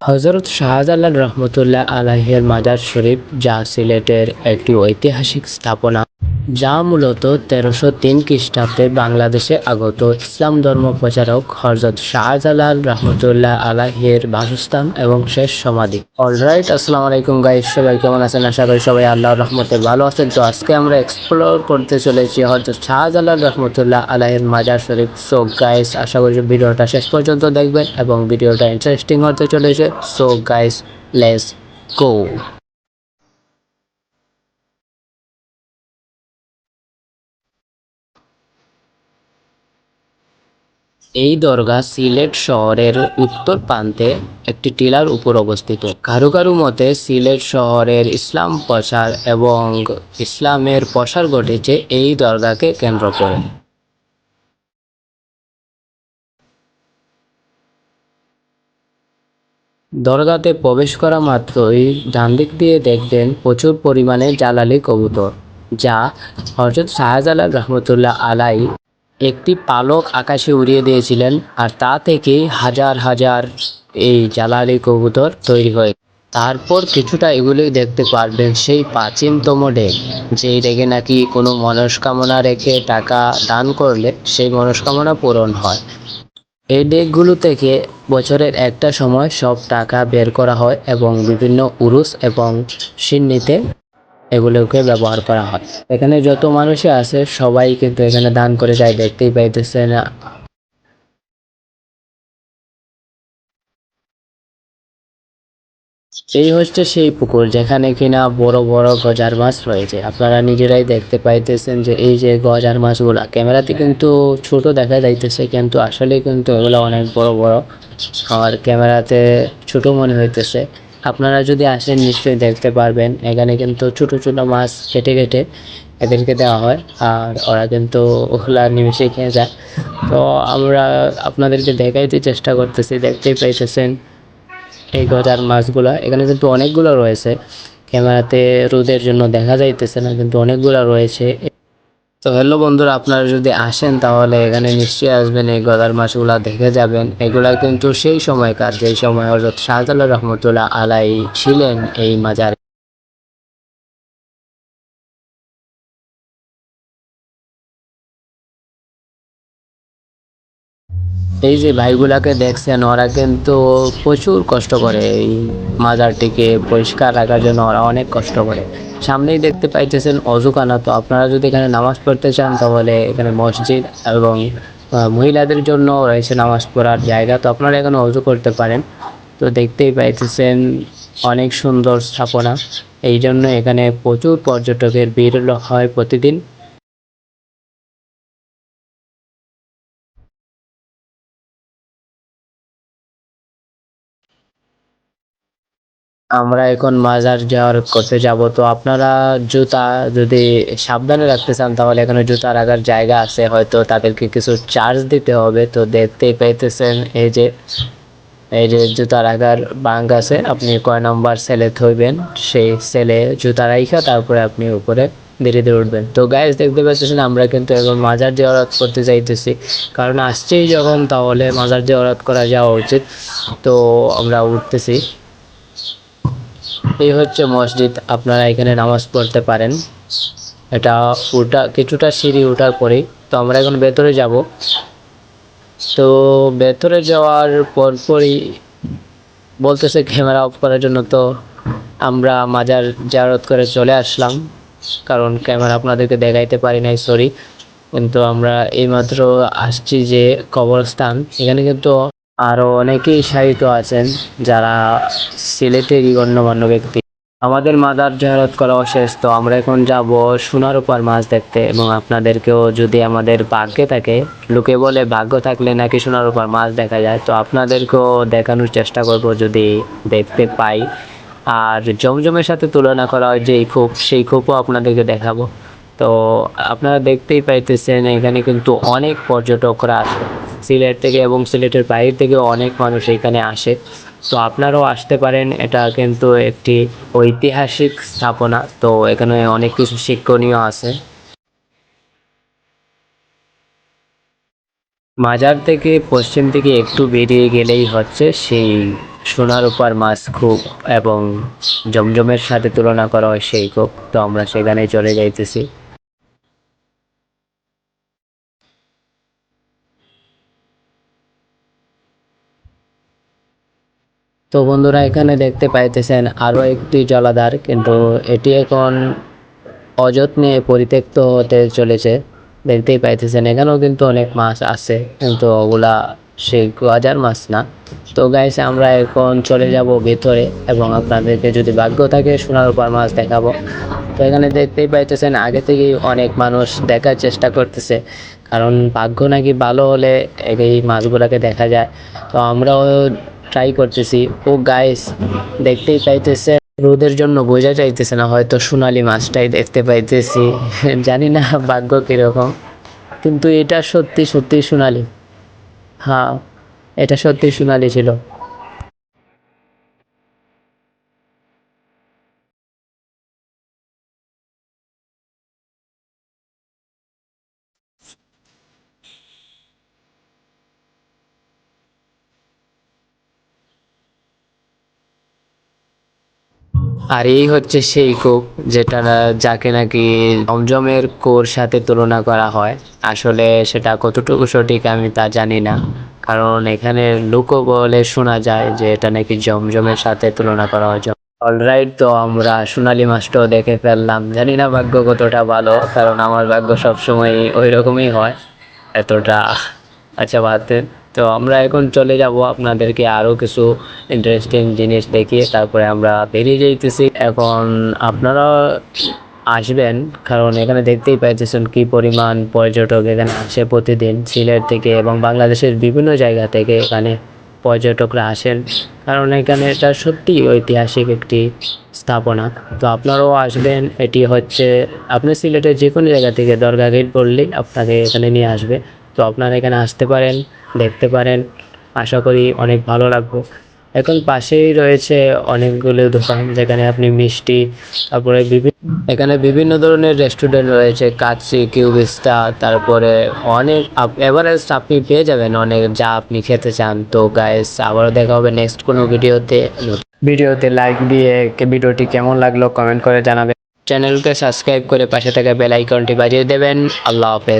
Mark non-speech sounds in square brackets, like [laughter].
হজরত শাহজালাল রহমতুল্লাহ আলাহের মাজার শরীফ যা সিলেটের একটি ঐতিহাসিক স্থাপনা। যা মূলত তেরোশো তিন খ্রিস্টাব্দে বাংলাদেশে আগত ইসলাম ধর্ম প্রচারক হজরত শাহজালাল রহমতুল্লাহ আলাহের বাসস্থান এবং শেষ সমাধি। অলরাইট আসসালামু আলাইকুম গাইস সবাই কেমন আছেন? আশা করি সবাই আল্লাহর রহমতে ভালো আছেন। তো আজকে আমরা এক্সপ্লোর করতে চলেছি হজরত শাহজালাল রহমতুল্লাহ আলাহের মাজার শরীফ। সো গাইস আশা করি ভিডিওটা শেষ পর্যন্ত দেখবেন এবং ভিডিওটা ইন্টারেস্টিং হতে চলেছে। সো গাইস লেস গো এই দরগা সিলেট শহরের উত্তর প্রান্তে একটি টিলার উপর অবস্থিত। কারও কারও মতে সিলেট শহরের ইসলাম প্রচার এবং ইসলামের প্রসার ঘটেছে এই দরগাকে কেন্দ্র করে। দরগাতে প্রবেশ করা মাত্রই ডান দিক দিয়ে দেখবেন প্রচুর পরিমাণে জালালি কবুতর, যা হজরত শাহজালাল রহমতুল্লাহ আলাই একটি পালক আকাশে উড়িয়ে দিয়েছিলেন আর তা থেকেই হাজার হাজার এই জালালি কবুতর তৈরি হয় তারপর কিছুটা এগুলি দেখতে পারবেন। সেই প্রাচীনতম ডেক যেই ডেকে নাকি কোনো মনস্কামনা রেখে টাকা দান করলে সেই মনস্কামনা পূরণ হয়। এই ডেকগুলো থেকে বছরের একটা সময় সব টাকা বের করা হয় এবং বিভিন্ন উরুস এবং সিন্নিতে এগুলোকে ব্যবহার করা হয়। এখানে যত মানুষই আছে, সবাই কিন্তু এখানে দান করে যায়, দেখতেই পাইতেছে না এই হচ্ছে সেই পুকুর, যেখানে কিনা বড় বড় গজার মাছ রয়েছে। আপনারা নিজেরাই দেখতে পাইতেছেন যে এই যে গজার মাছগুলা, ক্যামেরাতে কিন্তু ছোট দেখা যাইতেছে, কিন্তু আসলে কিন্তু এগুলো অনেক বড় বড়। আর ক্যামেরাতে ছোট মনে হইতেছে। আপনারা যদি আসেন নিশ্চয়ই দেখতে পারবেন। এখানে কিন্তু ছোট ছোট মাছ কেটে কেটে এদেরকে দেওয়া হয়। আর ওরা কিন্তু ওগুলা নিমিশে খেয়ে যায়। তো আমরা আপনাদেরকে দেখাইতে চেষ্টা করতেছি, দেখতেই পাইতেছেন এই গজার মাছগুলা। এখানে কিন্তু অনেকগুলো রয়েছে। ক্যামেরাতে রোদের জন্য দেখা যাইতেছে না, কিন্তু অনেকগুলো রয়েছে। তো হ্যালো বন্ধুরা, আপনারা যদি আসেন তাহলে এখানে নিশ্চয়ই আসবেন। এই গদার মাছগুলা দেখে যাবেন। এগুলা কিন্তু সেই সময়কার, যেই সময় হজরত শাহজালাল রহমতুল্লাহ আলাই ছিলেন এই মাজারে। এই যে ভাইগুলাকে দেখছেন, ওরা কিন্তু প্রচুর কষ্ট করে এই মাজারটিকে পরিষ্কার রাখার জন্য ওরা অনেক কষ্ট করে। সামনেই দেখতে পাইতেছেন অজুখানা। তো আপনারা যদি এখানে নামাজ পড়তে চান, তাহলে এখানে মসজিদ এবং মহিলাদের জন্য রয়েছে নামাজ পড়ার জায়গা। তো আপনারা এখানে অজু করতে পারেন। তো দেখতেই পাইতেছেন অনেক সুন্দর স্থাপনা। এই জন্য এখানে প্রচুর পর্যটকের ভিড় হয় প্রতিদিন। আমরা এখন মাজার যাওয়ার করতে যাব। তো আপনারা জুতা যদি সাবধানে রাখতে চান, তাহলে এখানে জুতা রাখার জায়গা আছে। হয়তো তাদেরকে কিছু চার্জ দিতে হবে। তো দেখতেই পাইতেছেন, এই যে এই যে জুতা রাখার বাঙ্ক আছে। আপনি কয় নম্বর সেলে থইবেন, সেই সেলে জুতা রাইখা, তারপরে আপনি উপরে ধীরে ধীরে উঠবেন। তো গাইজ দেখতে পাচ্ছেন, আমরা কিন্তু এখন মাজার জিয়ারত করতে চাইতেছি কারণ আসছেই যখন, তাহলে মাজার জিয়ারত করা যাওয়া উচিত। তো আমরা উঠতেছি। এই হচ্ছে মসজিদ, আপনারা এখানে নামাজ পড়তে পারেন। এটা উঠা, কিছুটা সিঁড়ি ওঠার পরেই। তো আমরা এখন ভেতরে যাব। তো ভেতরে যাওয়ার পরপরই বলতেছে ক্যামেরা অফ করার জন্য, তো আমরা মাজার জারত করে চলে আসলাম। কারণ ক্যামেরা আপনাদেরকে দেখাইতে পারি নাই সরি কিন্তু আমরা এইমাত্র আসছি যে কবরস্থান। এখানে কিন্তু আরও অনেকেই সাহিত্য আছেন যারা সিলেটেরই গণ্যমান্য ব্যক্তি। আমাদের মাদার জাহারত করা শেষ তো আমরা এখন যাব সোনার উপর মাছ দেখতে এবং আপনাদেরকেও যদি আমাদের ভাগ্যে থাকে, লোকে বলে ভাগ্য থাকলে নাকি সোনার উপর মাছ দেখা যায়, তো আপনাদেরকেও দেখানোর চেষ্টা করব যদি দেখতে পাই। আর জমজমের সাথে তুলনা করা হয় যে খোপ, সেই খোপও আপনাদেরকে দেখাবো। তো আপনারা দেখতেই পাইতেছেন, এখানে কিন্তু অনেক পর্যটকরা আসে সিলেট থেকে এবং সিলেটের বাইরে থেকে অনেক মানুষ এখানে আসে। তো আপনারাও আসতে পারেন, এটা কিন্তু একটি ঐতিহাসিক স্থাপনা। তো এখানে অনেক কিছু শিক্ষণীয় আছে। মাজার থেকে পশ্চিম দিকে একটু বেরিয়ে গেলেই হচ্ছে সেই সোনার উপর মাছ খুব এবং জমজমের সাথে তুলনা করা হয় সেই খুব তো আমরা সেখানে চলে যাইতেছি। তো বন্ধুরা এখানে দেখতে পাইতেছেন আরও একটি জলাধার, কিন্তু এটি এখন অযত্নে পরিত্যক্ত হতে চলেছে। দেখতেই পাইতেছেন, এখানেও কিন্তু অনেক মাছ আছে, কিন্তু ওগুলা সেই হাজার মাছ না। তো গাইস আমরা এখন চলে যাব ভেতরে এবং আপনাদেরকে যদি ভাগ্য থাকে সোনার উপর মাছ দেখাবো। তো এখানে দেখতেই পাইতেছেন, আগে থেকেই অনেক মানুষ দেখার চেষ্টা করতেছে, কারণ ভাগ্য নাকি ভালো হলে এই মাছগুলোকে দেখা যায়। তো আমরাও ট্রাই করতেছি। ও গাইস দেখতেই পাইতেছে রোদের জন্য বোঝা চাইতেছে না, হয়তো সোনালি মাছটাই দেখতে পাইতেছি। [laughs] জানি না ভাগ্য কীরকম, কিন্তু এটা সত্যি সত্যি সোনালি। হ্যাঁ এটা সত্যি সোনালি ছিল। আর এই হচ্ছে সেই কূপ যেটা যাকে নাকি জমজমের কোর সাথে তুলনা করা হয়। আসলে সেটা কতটুকু সঠিক আমি তা জানি না। কারণ এখানে লুকো বলে শোনা যায় যে এটা নাকি জমজমের সাথে তুলনা করা হয়। অলরাইট তো আমরা সোনালি মাছটাও দেখে ফেললাম। জানি না ভাগ্য কতটা ভালো, কারণ আমার ভাগ্য সবসময় ওই রকমই হয়। এতটা আচ্ছা বাদ। তো আমরা এখন চলে যাব আপনাদেরকে আরও কিছু ইন্টারেস্টিং জিনিস দেখিয়ে তারপরে আমরা বেরিয়ে যাইতেছি। এখন আপনারা আসবেন, কারণ এখানে দেখতেই পাইতেছেন কি পরিমাণ পর্যটক এখানে আসে প্রতিদিন সিলেট থেকে এবং বাংলাদেশের বিভিন্ন জায়গা থেকে এখানে পর্যটকরা আসেন। কারণ এখানে এটা সত্যি ঐতিহাসিক একটি স্থাপনা। তো আপনারাও আসবেন, এটি হচ্ছে আপনি সিলেটের যে কোনো জায়গা থেকে দরগা গেট বললেই আপনাকে এখানে নিয়ে আসবে। তো আপনারা এখানে আসতে পারেন, দেখতে পারেন। আশা করি অনেক ভালো লাগবে। এখন পাশেই রয়েছে অনেকগুলো দোকান, যেখানে আপনি মিষ্টি, তারপরে বিভিন্ন এখানে বিভিন্ন ধরনের রেস্টুরেন্ট রয়েছে, কাচ্চি, কিউবিস্তা, তারপরে অনেক এভারেস্ট আপনি পেয়ে যাবেন অনেক যা আপনি খেতে চান। তো গাইস আবারও দেখা হবে নেক্সট কোনো ভিডিওতে। ভিডিওতে লাইক দিয়ে ভিডিওটি কেমন লাগল কমেন্ট করে জানাবেন। চ্যানেলকে সাবস্ক্রাইব করে পাশে থাকা বেল আইকনটি বাজিয়ে দেবেন। আল্লাহ হাফেজ।